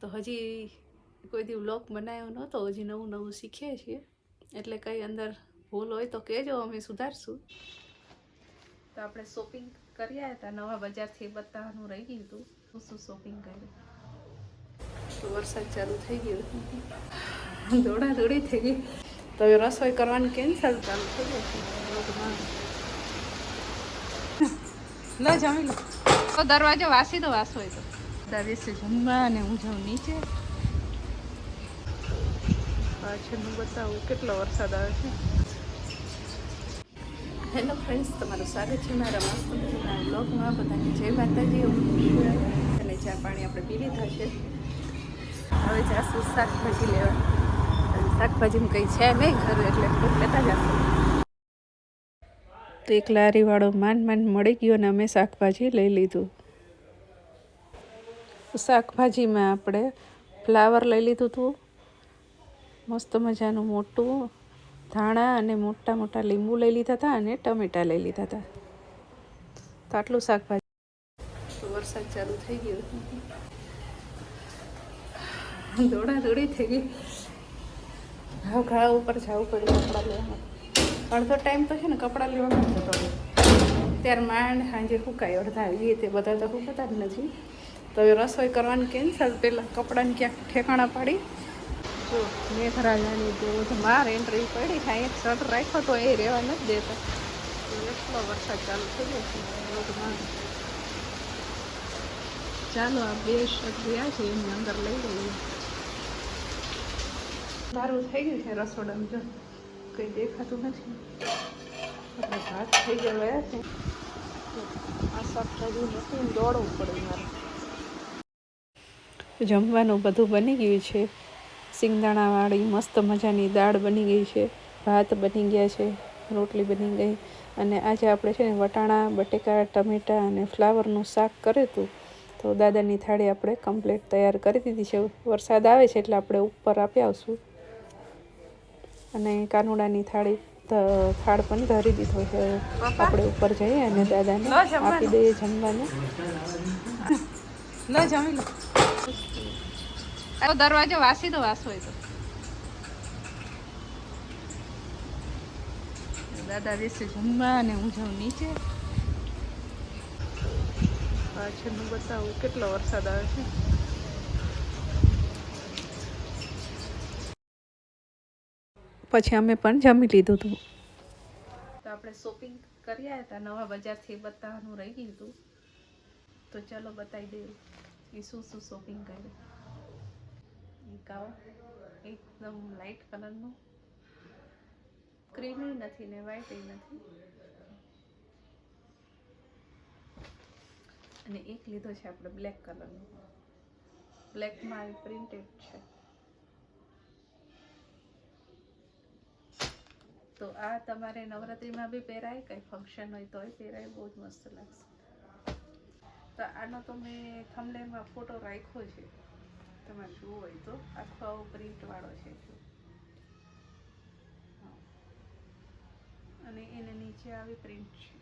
તો હજી કોઈ દી વ્લોગ બનાવ્યો નહોતો, હજી નવું નવું શીખીએ છીએ. એટલે કંઈ અંદર ભૂલ હોય તો કહેજો, અમે સુધારશું. તો આપણે શોપિંગ કર્યા હતા, નવા બજારથી બતાવવાનું રહી ગયું હતું. શું શું શોપિંગ કર્યું? વરસાદ ચાલુ થઈ ગયો. દોડા દોડી થઈ ગઈ. તો હવે રસોઈ કરવાનું કેન્સલ ચાલુ થઈ ગયું. લો જમી લો. તો દરવાજો વાસી દો, વાસ હોય તો. બધા બેસે જમવા અને હું જાઉં નીચે. પાછળનું બતાવું કેટલો વરસાદ આવે છે? હેલો ફ્રેન્ડ્સ તમારું સ્વાગત છે મારા મસ્ત મજાના બ્લોગમાં બધાને જય માતાજી હું અને ચા પાણી આપણે પી લીધા છે. હવે જાશું શાકભાજી લેવા. શાકભાજી શાકભાજીમાં કંઈ છે નહીં ઘરે એટલે લેતા જશું. તો એક લારીવાળો માંડ માંડ મળી ગયો અને અમે શાકભાજી લઈ લીધું. શાકભાજીમાં આપણે ફ્લાવર લઈ લીધું હતું. મસ્ત મજાનું મોટું ધાણા અને મોટા મોટા લીંબુ લઈ લીધા હતા અને ટમેટા લઈ લીધા હતા. તો આટલું શાકભાજી. વરસાદ ચાલુ થઈ ગયો. દોડા દોડી થઈ ગઈ. ઘાવ ઘાવ ઉપર જવું પડ્યું કપડાં લેવામાં. અડધો ટાઈમ તો છે ને કપડાં લેવામાં જતો ત્યારે માંડ સાંજે સુકાય અડધા. આવીએ તે બધા તો સુકાતા જ નથી. તો હવે રસોઈ કરવાની કેન્સલ પહેલાં કપડાને ક્યાંક ઠેકાણા પાડી. જો, મેઘરાજાની જો માર એન્ટ્રી પડી હા એક શર્ટ રાખ્યો તો એ રહેવા નથી દેતા. એટલો વરસાદ ચાલુ થઈ ગયો છે ચાલો, આ બે રહ્યા છે, એની અંદર લઈ લઈએ. સારું થઈ ગયું છે રસોડામાં, જો. કંઈ દેખાતું નથી. આપણે ભાત થઈ ગયા છે. આ શાકભાજી નથી દોડવું પડે મારે. જમવાનું બધું બની ગયું છે. સિંગદાણાવાળી મસ્ત મજાની દાળ બની ગઈ છે. ભાત બની ગયા છે. રોટલી બની ગઈ. અને આજે આપણે છે ને વટાણા બટેકા ટમેટાં અને ફ્લાવરનું શાક કર્યું હતું તો દાદાની થાળી આપણે કમ્પ્લીટ તૈયાર કરી દીધી છે. વરસાદ આવે છે એટલે આપણે ઉપર આપી આવશું. અને કાનુડાની થાળી થાળ પણ ધરી દીધો છે. આપણે ઉપર જઈએ અને દાદાને આપી દઈએ જમવાનું. જમી લો. દરવાજો વાસી દો વાસ હોય તો. દાદા દેશે જમવા અને હું જાઉં નીચે. પાછળનું બતાવું, કેટલો વરસાદ આવે છે? પછી અમે પણ જમી લીધું હતું. તો આપણે શોપિંગ કરી આવ્યા હતા, નવા બજારથી બતાવવાનું રહી ગયું હતું. તો ચાલો બતાવી દઈએ. એ શું શું શોપિંગ કર્યું? એક આવો એકદમ લાઇટ કલરનું ક્રીમી નથી ને વ્હાઈટ નથી. અને એક લીધો છે આપણે બ્લેક કલરનો બ્લેકમાં પ્રિન્ટેડ છે. તો આ તમારે નવરાત્રિમાં બી પહેરાય? કંઈ ફંક્શન હોય તોય પહેરાય? બહુ જ મસ્ત લાગશે. તો આનો તો મેં થમલેનમાં ફોટો રાખ્યો છે. તમારે જોવો હોય તો. આખો આવો પ્રિન્ટવાળો છે જો. અને એને નીચે આવી પ્રિન્ટ છે.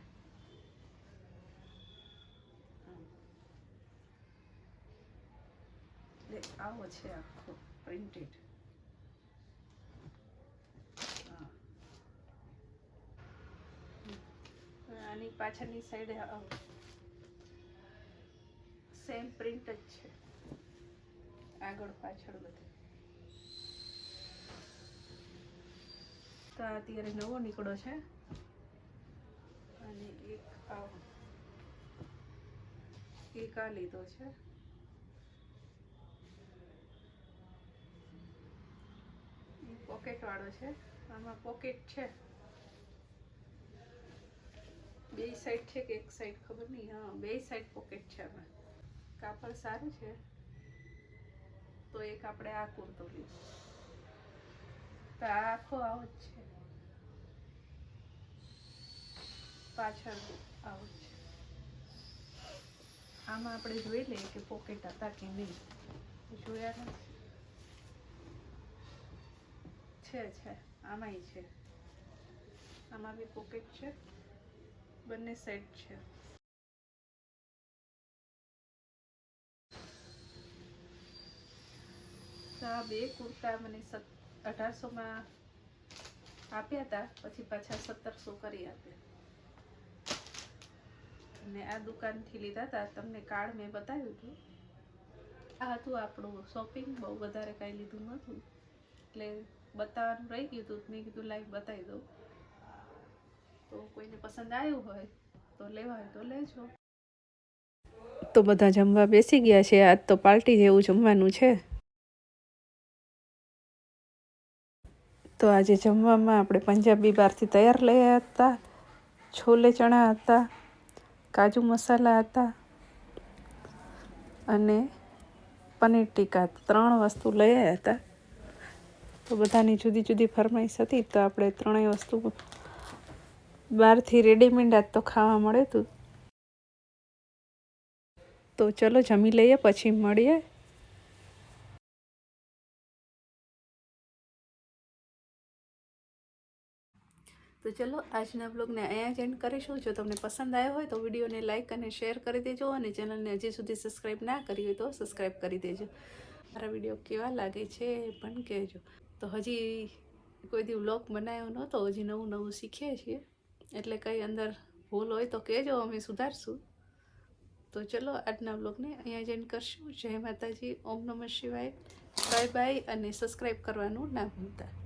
આવો છે આખો પ્રિન્ટેડ આની પાછળની સાઈડ સેમ પ્રિન્ટ જ છે. આગળ પાછળ બધે. તો આ અત્યારે નવો નીકળો છે. અને એક આ એક આ લીધો છે. પોકેટ વાળો છે. આમાં પોકેટ છે. બે સાઈડ છે કે એક સાઈડ ખબર નહીં? હા, બે સાઈડ પોકેટ છે આમાં. કાપડ સારું છે, તો એક આપણે આ કુર્તો લીધો તો આ આખો આવો જ છે. પાછળ આવો જ છે. આમાં આપણે જોઈ લઈએ કે પોકેટ હતા કે નહીં. જોયા છે છે. આમાંય છે. આમાં બી પોકેટ છે. બંને સેટ છે. આ બે કુર્તા મને અઢારસોમાં આપ્યા હતા પછી પાછા સત્તરસો કરી આપ્યા. અને આ દુકાનથી લીધા હતા તમને કાર્ડ મેં બતાવ્યું હતું. આ હતું આપણું શોપિંગ, બહુ વધારે કાંઈ લીધું નહોતું. એટલે બતાવવાનું રહી ગયું હતું. મેં કીધું લાઈવ બતાવી દઉં. તો કોઈને પસંદ આવ્યું હોય, તો લેવા હોય તો લેજો. તો બધા જમવા બેસી ગયા છે. આજ તો પાર્ટી જેવું જમવાનું છે. તો આજે જમવામાં આપણે પંજાબી બહારથી તૈયાર લઈ હતા, છોલે ચણા હતા, કાજુ મસાલા હતા અને પનીર ટીકા ત્રણ વસ્તુ આવ્યા હતા. તો બધાની જુદી જુદી ફરમાઈશ હતી, તો આપણે ત્રણેય વસ્તુ બહારથી રેડીમેડ આજ તો ખાવા મળે હતું તો ચલો જમી લઈએ, પછી મળીએ. તો ચલો, આજના બ્લોગને અહીંયા જ એન્ડ કરીશું. જો તમને પસંદ આવ્યો હોય તો વિડીયોને લાઇક અને શેર કરી દેજો અને ચેનલને હજી સુધી સબસ્ક્રાઈબ ના કરી હોય તો સબસ્ક્રાઈબ કરી દેજો. મારા વીડિયો કેવા લાગે છે પણ કહેજો. તો હજી કોઈ દી વ્લોગ બનાવ્યો નહોતો, હજી નવું નવું શીખીએ છીએ. એટલે કંઈ અંદર ભૂલ હોય તો કહેજો, અમે સુધારશું. તો ચલો, આજના બ્લોગને અહીંયા જ એન્ડ કરશું. જય માતાજી, ઓમ નમઃ શિવાય. બાય બાય અને સબસ્ક્રાઈબ કરવાનું ના ભૂલતા.